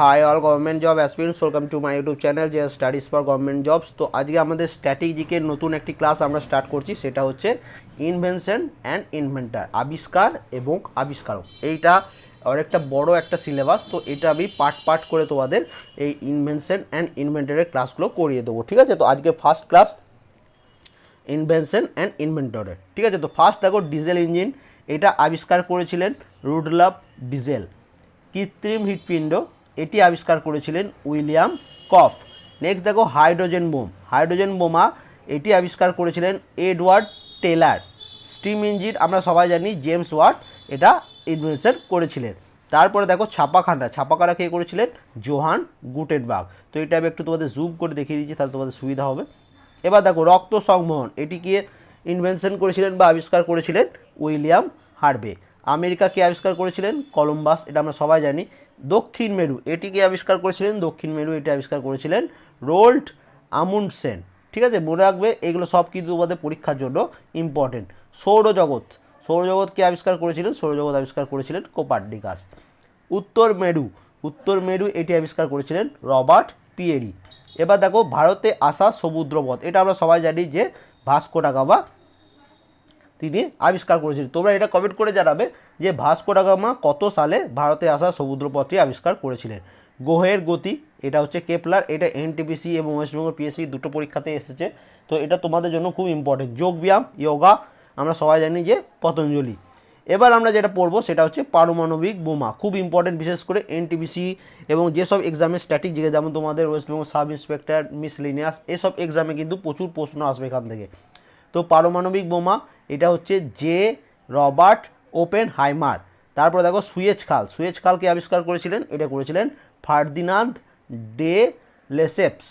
Hi all government job aspirants welcome to my YouTube channel যে studies for government jobs তো আজকে আমাদের স্ট্র্যাটেজিকের নতুন একটি ক্লাস আমরা স্টার্ট করছি, সেটা হচ্ছে ইনভেনশন অ্যান্ড ইনভেন্টার আবিষ্কার এবং আবিষ্কারক। এইটা অনেকটা বড় একটা সিলেবাস তো এটা আমি পার্ট পার্ট করে তোমাদের এই ইনভেনশন অ্যান্ড ইনভেন্টারের ক্লাসগুলো করিয়ে দেবো, ঠিক আছে? তো আজকে ফার্স্ট ক্লাস ইনভেনশন অ্যান্ড ইনভেন্টরের ঠিক আছে? তো ফার্স্ট দেখো ডিজেল ইঞ্জিন এটা আবিষ্কার করেছিলেন রুডলাভ ডিজেল, কৃত্রিম হৃৎপিণ্ড এটি আবিষ্কার করেছিলেন উইলিয়াম কফ। নেক্সট দেখো, হাইড্রোজেন বোম। হাইড্রোজেন বোমা এটি আবিষ্কার করেছিলেন এডওয়ার্ড টেলার। স্টিম ইঞ্জিন, আমরা সবাই জানি, জেমস ওয়াট এটা ইনভেনশন করেছিলেন। তারপরে দেখো, ছাপাখানা। ছাপাখানা কে করেছিলেন? Johann Gutenberg. তো এটা আমি একটু তোমাদের জুম করে দেখিয়ে দিচ্ছি, তাহলে তোমাদের সুবিধা হবে। এবার দেখো, রক্ত সংবহন। এটি কে ইনভেনশন করেছিলেন বা আবিষ্কার করেছিলেন উইলিয়াম হার্বে আমেরিকা কে আবিষ্কার করেছিলেন কলম্বাস, এটা আমরা সবাই জানি। দক্ষিণ মেরু এটি কে আবিষ্কার করেছিলেন, দক্ষিণ মেরু এটি আবিষ্কার করেছিলেন রোল্ড আমুন্ডসেন। ঠিক আছে, মনে রাখবে, এগুলো সব কিন্তু তোমাদের পরীক্ষার জন্য ইম্পর্টেন্ট সৌরজগৎ সৌরজগৎ কে আবিষ্কার করেছিলেন? সৌরজগৎ আবিষ্কার করেছিলেন কোপার্ডিকাস উত্তর মেরু উত্তর মেরু এটি আবিষ্কার করেছিলেন রবার্ট পিয়েরি। এবার দেখো, ভারতে আসা সমুদ্রপথ, এটা আমরা সবাই জানি যে ভাস্কো ডাগামা তিনি আবিষ্কার করেছিলেন। তোমরা এটা কমেন্ট করে জানাবে যে ভাস্কো ডাগামা কত সালে ভারতে আসা সমুদ্রপথটি আবিষ্কার করেছিলেন। গ্রহের গতি, এটা হচ্ছে কেপলার, এটা এনটিপিসি এবং ওয়েস্টবেঙ্গল পিএসসি দুটো পরীক্ষাতে এসেছে। তো এটা তোমাদের জন্য খুব ইম্পর্টেন্ট যোগব্যায়াম যোগা আমরা সবাই জানি যে পতঞ্জলি। এবার আমরা যেটা পড়ব সেটা হচ্ছে পারমাণবিক বোমা। খুব ইম্পর্টেন্ট বিশেষ করে এনটিপিসি এবং যেসব এক্সামের স্ট্যাটিক জিকে যেমন তোমাদের West Bengal sub inspector miscellaneous এসব এক্সামে কিন্তু প্রচুর প্রশ্ন আসবে এখান থেকে। তো পারমাণবিক বোমা এটা হচ্ছে জে রবার্ট ওপেন হাইমার তারপর দেখো সুয়েজ খাল। সুয়েজ খালকে আবিষ্কার করেছিলেন, এটা করেছিলেন ফার্দিনান্দ ডে লেসেপস।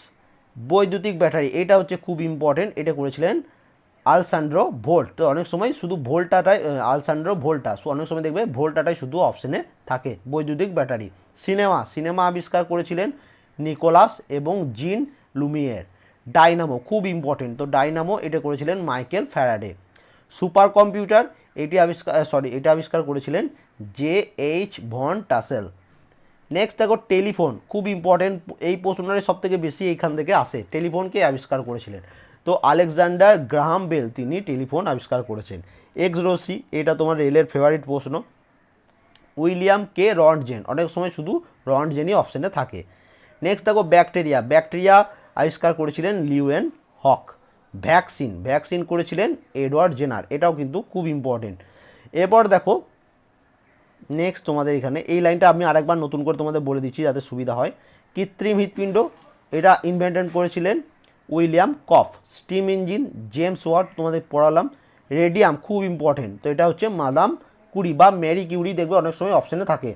বৈদ্যুতিক ব্যাটারি, এটা হচ্ছে খুব ইম্পর্টেন্ট এটা করেছিলেন আলসান্ড্রো ভোল্ট। তো অনেক সময় শুধু ভোল্টাটাই আলসান্ড্রো ভোল্টা অনেক সময় দেখবে ভোল্টাটাই শুধু অপশনে থাকে, বৈদ্যুতিক ব্যাটারি। সিনেমা সিনেমা আবিষ্কার করেছিলেন নিকোলাস এবং জিন লুমিয়ের। ডাইনামো, খুব ইম্পর্টেন্ট তো ডাইনামো এটা করেছিলেন মাইকেল ফ্যারাডে। সুপার কম্পিউটার, এটি আবিষ্কার সরি এটা আবিষ্কার করেছিলেন J H van Tassel. Next দেখো, টেলিফোন, খুব ইম্পর্টেন্ট এই প্রশ্নটাই সব থেকে বেশি এইখান থেকে আসে। টেলিফোনকে আবিষ্কার করেছিলেন। তো আলেকজান্ডার গ্রাহাম বেল, তিনি টেলিফোন আবিষ্কার করেছেন। এক্স রসি এটা তোমার রেলের ফেভারিট প্রশ্ন। উইলিয়াম কে রন্টজেন, অনেক সময় শুধু রন্টজেনই অপশানে থাকে। নেক্সট দেখো, ব্যাকটেরিয়া ব্যাকটেরিয়া আবিষ্কার করেছিলেন লিউয়েন হক। ভ্যাকসিন ভ্যাকসিন করেছিলেন এডওয়ার্ড জেনার। এটাও কিন্তু খুব ইম্পর্টেন্ট এরপর দেখো নেক্সট তোমাদের এখানে, এই লাইনটা আমি আরেকবার নতুন করে তোমাদের বলে দিচ্ছি যাতে সুবিধা হয়। কৃত্রিম হৃৎপিণ্ড, এটা ইনভেন্টেড করেছিলেন উইলিয়াম কফ। স্টিম ইঞ্জিন, জেমস ওয়ার্ড তোমাদের পড়ালাম। রেডিয়াম, খুব ইম্পর্টেন্ট তো এটা হচ্ছে মাদাম কুড়ি বা ম্যারি কিউরি, দেখবে অনেক সময় অপশানে থাকে।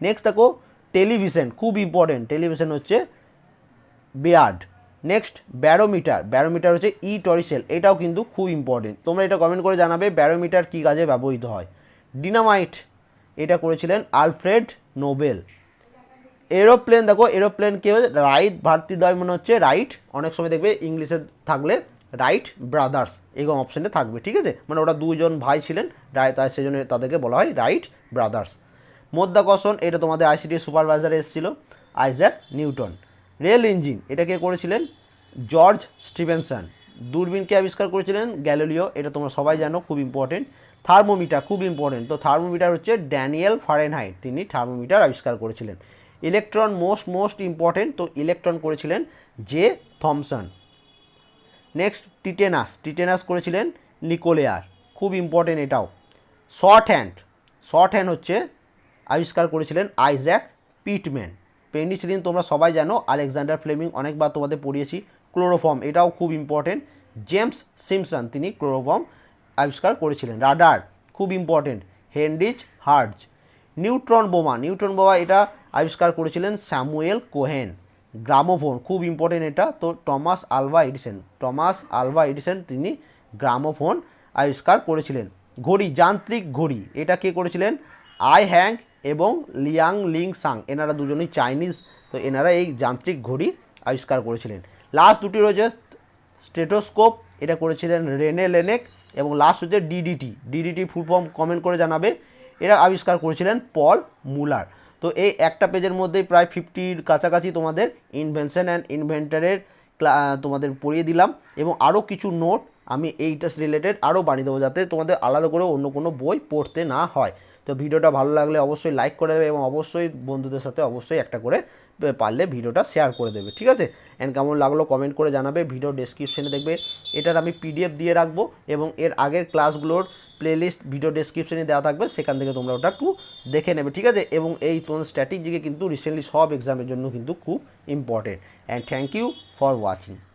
নেক্সট দেখো, টেলিভিশন, খুব ইম্পর্টেন্ট টেলিভিশন হচ্ছে বেয়ার্ড। নেক্সট ব্যারোমিটার ব্যারোমিটার হচ্ছে ই টরিসেল এটাও কিন্তু খুব ইম্পর্টেন্ট তোমরা এটা কমেন্ট করে জানাবে ব্যারোমিটার কী কাজে ব্যবহৃত হয়। ডিনামাইট এটা করেছিলেন আলফ্রেড নোবেল। এরোপ্লেন দেখো এরোপ্লেন কে রাইট ভাতৃদ্বয় মনে হচ্ছে রাইট অনেক সময় দেখবে ইংলিশে থাকলে রাইট ব্রাদার্স এরকম অপশানে থাকবে, ঠিক আছে? মানে ওরা দুজন ভাই ছিলেন, তাই সেজন্য তাদেরকে বলা হয় রাইট ব্রাদার্স মধ্যাকর্ষণ, এটা তোমাদের আইসিটি সুপারভাইজারে এসেছিল আইজ্যাক নিউটন রেল ইঞ্জিন, এটা কে করেছিলেন? George Stevenson. দূরবীনকে আবিষ্কার করেছিলেন? গ্যালিলিও, এটা তোমরা সবাই জানো, খুব ইম্পর্টেন্ট থার্মোমিটার, খুব ইম্পর্টেন্ট তো থার্মোমিটার হচ্ছে ড্যানিয়েল ফারেনহাইট তিনি থার্মোমিটার আবিষ্কার করেছিলেন। ইলেকট্রন মোস্ট মোস্ট ইম্পর্টেন্ট তো ইলেকট্রন করেছিলেন J Thomson next tetanus. Tetanus করেছিলেন নিকোলেয়ার, খুব ইম্পর্টেন্ট এটাও। শর্ট হ্যান্ড শর্ট হ্যান্ড হচ্ছে আবিষ্কার করেছিলেন আইজ্যাক পিটম্যান। পেনিসিলিন তোমরা সবাই জানো, আলেকজান্ডার ফ্লেমিং, অনেকবার তোমাদের পড়িয়েছি, ক্লোরোফর্ম, এটাও খুব ইম্পর্টেন্ট জেমস সিমসন তিনি ক্লোরোফর্ম আবিষ্কার করেছিলেন। রাডার, খুব ইম্পর্টেন্ট হেনরিচ হার্জ নিউট্রন বোমা নিউট্রন বোমা এটা আবিষ্কার করেছিলেন স্যামুয়েল কোহেন। গ্রামোফোন, খুব ইম্পর্টেন্ট এটা। তো Thomas Alva Edison, Thomas Alva Edison তিনি গ্রামোফোন আবিষ্কার করেছিলেন। ঘড়ি, যান্ত্রিক ঘড়ি, এটা কে করেছিলেন? আই হ্যাং এবং লিয়াং লিং সাং, এনারা দুজনেই চাইনিজ, তো এনারা এই যান্ত্রিক ঘড়ি আবিষ্কার করেছিলেন। লাস্ট দুটি রয়েছে স্টেটোস্কোপ এটা করেছিলেন রেনে লেনেক এবং লাস্ট হচ্ছে DDT DDT full form comment করে জানাবে। এরা আবিষ্কার করেছিলেন পল মুলার তো এই একটা পেজের মধ্যেই প্রায় ফিফটির কাছাকাছি তোমাদের ইনভেনশন অ্যান্ড ইনভেন্টারের তোমাদের পড়িয়ে দিলাম। এবং আরও কিছু নোট আমি এইটা রিলেটেড আরও বানিয়ে দেবো যাতে তোমাদের আলাদা করে অন্য কোনো বই পড়তে না হয়। তো ভিডিওটা ভালো লাগলে অবশ্যই লাইক করে দেবে এবং অবশ্যই বন্ধুদের সাথে অবশ্যই একটা করে পারলে ভিডিওটা শেয়ার করে দেবে, ঠিক আছে? অ্যান্ড কেমন লাগল কমেন্ট করে জানাবে ভিডিও ডেসক্রিপশনে দেখবে। এটার আমি পিডিএফ দিয়ে রাখব এবং এর আগের ক্লাসগুলোর প্লেলিস্ট ভিডিও ডেসক্রিপশনে দেওয়া থাকবে, সেখান থেকে তোমরা ওটা একটু দেখে নেবে, ঠিক আছে? এবং এই তোমার স্ট্র্যাটেজিকে কিন্তু রিসেন্টলি সব এক্সামের জন্য কিন্তু খুব important and thank you for watching